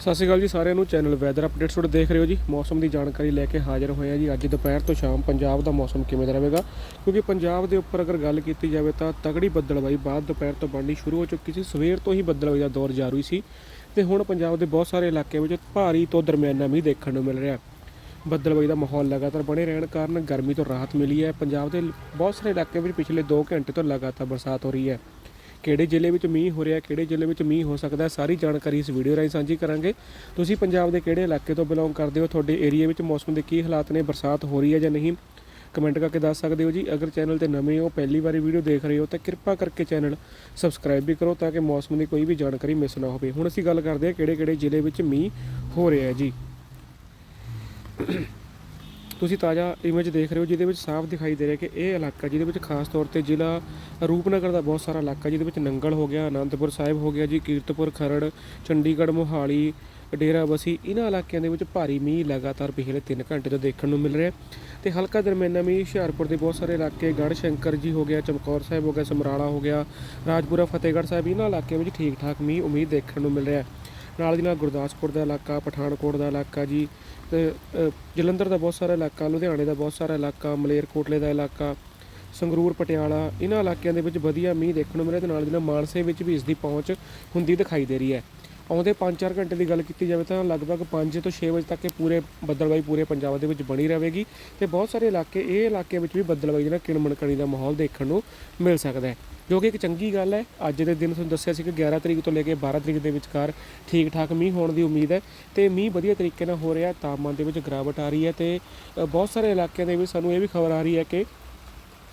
ਸਤਿ ਸ਼੍ਰੀ ਅਕਾਲ ਜੀ, ਸਾਰਿਆਂ ਨੂੰ ਚੈਨਲ ਵੈਦਰ ਅਪਡੇਟਸ ਤੁਹਾਡੇ ਦੇਖ ਰਹੇ ਹੋ ਜੀ। ਮੌਸਮ ਦੀ ਜਾਣਕਾਰੀ ਲੈ ਕੇ ਹਾਜ਼ਰ ਹੋਏ ਆ ਜੀ। ਅੱਜ ਦੁਪਹਿਰ ਤੋਂ ਸ਼ਾਮ ਪੰਜਾਬ ਦਾ ਮੌਸਮ ਕਿਵੇਂ ਦਾ ਰਹੇਗਾ? ਕਿਉਂਕਿ ਪੰਜਾਬ ਦੇ ਉੱਪਰ ਅਗਰ ਗੱਲ ਕੀਤੀ ਜਾਵੇ ਤਾਂ ਤਗੜੀ ਬੱਦਲਬਾਈ ਬਾਅਦ ਦੁਪਹਿਰ ਤੋਂ ਬਣਨੀ ਸ਼ੁਰੂ ਹੋ ਚੁੱਕੀ ਸੀ। ਸਵੇਰ ਤੋਂ ਹੀ ਬੱਦਲਬਾਈ ਦਾ ਦੌਰ ਜਾਰੀ ਸੀ ਤੇ ਹੁਣ ਪੰਜਾਬ ਦੇ ਬਹੁਤ ਸਾਰੇ ਇਲਾਕਿਆਂ ਵਿੱਚ ਭਾਰੀ ਤੋਂ ਦਰਮਿਆਨਾ ਮੀਂਹ ਦੇਖਣ ਨੂੰ ਮਿਲ ਰਿਹਾ। ਬੱਦਲਬਾਈ ਦਾ ਮਾਹੌਲ ਲਗਾਤਾਰ ਬਣੇ ਰਹਿਣ ਕਾਰਨ ਗਰਮੀ ਤੋਂ ਰਾਹਤ ਮਿਲੀ ਹੈ। ਪੰਜਾਬ ਦੇ ਬਹੁਤ ਸਾਰੇ ਇਲਾਕਿਆਂ ਵਿੱਚ ਪਿਛਲੇ 2 ਘੰਟੇ ਤੋਂ ਲਗਾਤਾਰ ਬਰਸਾਤ ਹੋ ਰਹੀ ਹੈ। ਕਿਹੜੇ ਜ਼ਿਲ੍ਹੇ ਵਿੱਚ ਮੀਂਹ ਹੋ ਰਿਹਾ, ਕਿਹੜੇ ਜ਼ਿਲ੍ਹੇ ਵਿੱਚ ਮੀਂਹ ਹੋ ਸਕਦਾ ਸਾਰੀ ਜਾਣਕਾਰੀ ਇਸ ਵੀਡੀਓ ਰਾਹੀਂ ਸਾਂਝੀ ਕਰਾਂਗੇ। ਤੁਸੀਂ ਪੰਜਾਬ ਦੇ ਕਿਹੜੇ ਇਲਾਕੇ ਤੋਂ ਬਿਲੋਂਗ ਕਰਦੇ ਹੋ? ਤੁਹਾਡੇ ਏਰੀਆ ਵਿੱਚ ਮੌਸਮ ਦੇ ਕੀ ਹਾਲਾਤ ਨੇ? ਬਰਸਾਤ ਹੋ ਰਹੀ ਹੈ ਜਾਂ ਨਹੀਂ? ਕਮੈਂਟ ਕਰਕੇ ਦੱਸ ਸਕਦੇ ਹੋ ਜੀ। ਅਗਰ ਚੈਨਲ ਤੇ ਨਵੇਂ ਹੋ, ਪਹਿਲੀ ਵਾਰੀ ਵੀਡੀਓ ਦੇਖ ਰਹੇ ਹੋ, ਤਾਂ ਕਿਰਪਾ ਕਰਕੇ ਚੈਨਲ ਸਬਸਕ੍ਰਾਈਬ ਵੀ ਕਰੋ ਤਾਂ ਕਿ ਮੌਸਮ ਦੀ ਕੋਈ ਵੀ ਜਾਣਕਾਰੀ ਮਿਸ ਨਾ ਹੋਵੇ। ਹੁਣ ਅਸੀਂ ਗੱਲ ਕਰਦੇ ਹਾਂ ਕਿਹੜੇ ਕਿਹੜੇ ਜ਼ਿਲ੍ਹੇ ਵਿੱਚ ਮੀਂਹ ਹੋ ਰਿਹਾ ਹੈ ਜੀ। ਤੁਸੀਂ ਤਾਜ਼ਾ ਇਮੇਜ ਦੇਖ ਰਹੇ ਹੋ, ਜਿਹਦੇ ਵਿੱਚ ਸਾਫ਼ ਦਿਖਾਈ ਦੇ ਰਿਹਾ ਕਿ ਇਹ ਇਲਾਕਾ, ਜਿਹਦੇ ਵਿੱਚ ਖਾਸ ਤੌਰ ਤੇ ਜ਼ਿਲ੍ਹਾ ਰੂਪਨਗਰ ਦਾ ਬਹੁਤ ਸਾਰਾ ਇਲਾਕਾ, ਜਿਹਦੇ ਵਿੱਚ ਨੰਗਲ ਹੋ ਗਿਆ ਆਨੰਦਪੁਰ ਸਾਹਿਬ ਹੋ ਗਿਆ ਜੀ, ਕੀਰਤਪੁਰ, ਖਰੜ, ਚੰਡੀਗੜ੍ਹ, ਮੋਹਾਲੀ, ਡੇਰਾ ਬਸੀ ਇਹਨਾਂ ਇਲਾਕਿਆਂ ਦੇ ਵਿੱਚ ਭਾਰੀ ਮੀਂਹ ਲਗਾਤਾਰ ਪਿਛਲੇ 3 ਘੰਟੇ ਤੋਂ ਦੇਖਣ ਨੂੰ ਮਿਲ ਰਿਹਾ। ਤੇ ਹਲਕਾ ਦਰਮਿਆਨਾ ਮੀਂਹ, ਹੁਸ਼ਿਆਰਪੁਰ ਦੇ ਬਹੁਤ ਸਾਰੇ ਇਲਾਕੇ ਗੜ ਸ਼ੰਕਰ ਜੀ ਹੋ ਗਿਆ, ਚਮਕੌਰ ਸਾਹਿਬ ਹੋ ਗਿਆ, ਸਮਰਾਲਾ ਹੋ ਗਿਆ, ਰਾਜਪੁਰਾ, ਫਤਿਹਗੜ੍ਹ ਸਾਹਿਬ ਇਹਨਾਂ ਇਲਾਕਿਆਂ ਵਿੱਚ ਠੀਕ ਠਾਕ ਮੀਂਹ ਉਮੀਦ ਦੇਖਣ ਨੂੰ ਮਿਲ ਰਿਹਾ। ਨਾਲ ਦੀ ਨਾਲ ਗੁਰਦਾਸਪੁਰ ਦਾ ਇਲਾਕਾ, ਪਠਾਨਕੋਟ ਦਾ ਇਲਾਕਾ ਜੀ, ਤੇ ਜਲੰਧਰ ਦਾ ਬਹੁਤ ਸਾਰਾ ਇਲਾਕਾ, ਲੁਧਿਆਣੇ ਦਾ ਬਹੁਤ ਸਾਰਾ ਇਲਾਕਾ ਮਲੇਰਕੋਟਲੇ ਦਾ ਇਲਾਕਾ, ਸੰਗਰੂਰ, ਪਟਿਆਲਾ, ਇਹਨਾਂ ਇਲਾਕਿਆਂ ਦੇ ਵਿੱਚ ਵਧੀਆ ਮੀਂਹ ਦੇਖਣ ਨੂੰ ਮਿਲਿਆ ਤੇ ਨਾਲ ਦੀ ਨਾਲ ਮਾਨਸੇ ਵਿੱਚ ਵੀ ਇਸ ਦੀ ਪਹੁੰਚ ਹੁੰਦੀ ਦਿਖਾਈ ਦੇ ਰਹੀ ਹੈ। ਆਉਂਦੇ 5-4 ਘੰਟੇ ਦੀ ਗੱਲ ਕੀਤੀ ਜਾਵੇ ਤਾਂ ਲਗਭਗ 5 ਤੋਂ 6 ਵਜੇ ਤੱਕ ਇਹ ਪੂਰੇ ਬੱਦਲਬਾਈ ਪੂਰੇ ਪੰਜਾਬ ਦੇ ਵਿੱਚ ਬਣੀ ਰਹੇਗੀ ਤੇ ਬਹੁਤ ਸਾਰੇ ਇਲਾਕੇ, ਇਹ ਇਲਾਕੇ ਵਿੱਚ ਵੀ ਬੱਦਲਬਾਈ ਜਿਹੜਾ ਕਿਣਮਣ ਕਣੀ ਦਾ ਮਾਹੌਲ ਦੇਖਣ ਨੂੰ ਮਿਲ ਸਕਦਾ ਹੈ। ਜੋ ਕਿ ਇੱਕ ਚੰਗੀ ਗੱਲ ਹੈ, ਅੱਜ ਦੇ ਦਿਨ ਤੁਹਾਨੂੰ ਦੱਸਿਆ ਸੀ ਕਿ 11 ਤਰੀਕ ਤੋਂ ਲੈ ਕੇ 12 ਤਰੀਕ ਦੇ ਵਿਚਕਾਰ ਠੀਕ ਠਾਕ ਮੀਂਹ ਹੋਣ ਦੀ ਉਮੀਦ ਹੈ ਤੇ ਮੀਂਹ ਵਧੀਆ ਤਰੀਕੇ ਨਾਲ ਹੋ ਰਿਹਾ, ਤਾਪਮਾਨ ਦੇ ਵਿੱਚ ਗਿਰਾਵਟ ਆ ਰਹੀ ਹੈ ਤੇ ਬਹੁਤ ਸਾਰੇ ਇਲਾਕਿਆਂ ਦੇ ਵਿੱਚ ਸਾਨੂੰ ਇਹ ਵੀ ਖਬਰ ਆ ਰਹੀ ਹੈ ਕਿ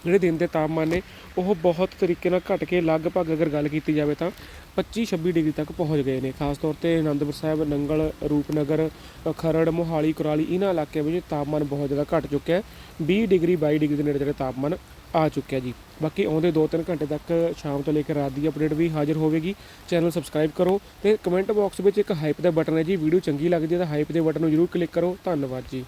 ਜਿਹੜੇ ਦਿਨ ਦੇ ਤਾਪਮਾਨ ਨੇ, ਉਹ ਬਹੁਤ ਤਰੀਕੇ ਨਾਲ ਘਟ ਕੇ ਲਗਭਗ ਅਗਰ ਗੱਲ ਕੀਤੀ ਜਾਵੇ ਤਾਂ 25-26 ਡਿਗਰੀ ਤੱਕ ਪਹੁੰਚ ਗਏ ਨੇ। ਖਾਸ ਤੌਰ ਤੇ ਆਨੰਦਪੁਰ ਸਾਹਿਬ, ਨੰਗਲ, ਰੂਪਨਗਰ, ਖਰੜ, ਮੋਹਾਲੀ, ਕੁਰਾਲੀ ਇਹਨਾਂ ਇਲਾਕਿਆਂ ਵਿੱਚ ਤਾਪਮਾਨ ਬਹੁਤ ਜ਼ਿਆਦਾ ਘਟ ਚੁੱਕਿਆ ਹੈ। 20 ਡਿਗਰੀ 22 ਡਿਗਰੀ ਦੇ ਨੇੜੇ ਜਿਹੜੇ ਤਾਪਮਾਨ ਆ ਚੁੱਕਿਆ ਜੀ। ਬਾਕੀ ਆਉਂਦੇ 2-3 ਘੰਟੇ ਤੱਕ ਸ਼ਾਮ ਤੋਂ ਲੈ ਕੇ ਰਾਤ ਦੀ ਅਪਡੇਟ ਵੀ ਹਾਜ਼ਰ ਹੋਵੇਗੀ। ਚੈਨਲ ਸਬਸਕ੍ਰਾਈਬ ਕਰੋ ਤੇ ਕਮੈਂਟ ਬਾਕਸ ਵਿੱਚ ਇੱਕ ਹਾਈਪ ਦਾ ਬਟਨ ਹੈ ਜੀ। ਵੀਡੀਓ ਚੰਗੀ ਲੱਗਦੀ ਹੈ ਤਾਂ ਹਾਈਪ ਦੇ ਬਟਨ ਨੂੰ ਜਰੂਰ ਕਲਿੱਕ ਕਰੋ। ਧੰਨਵਾਦ ਜੀ।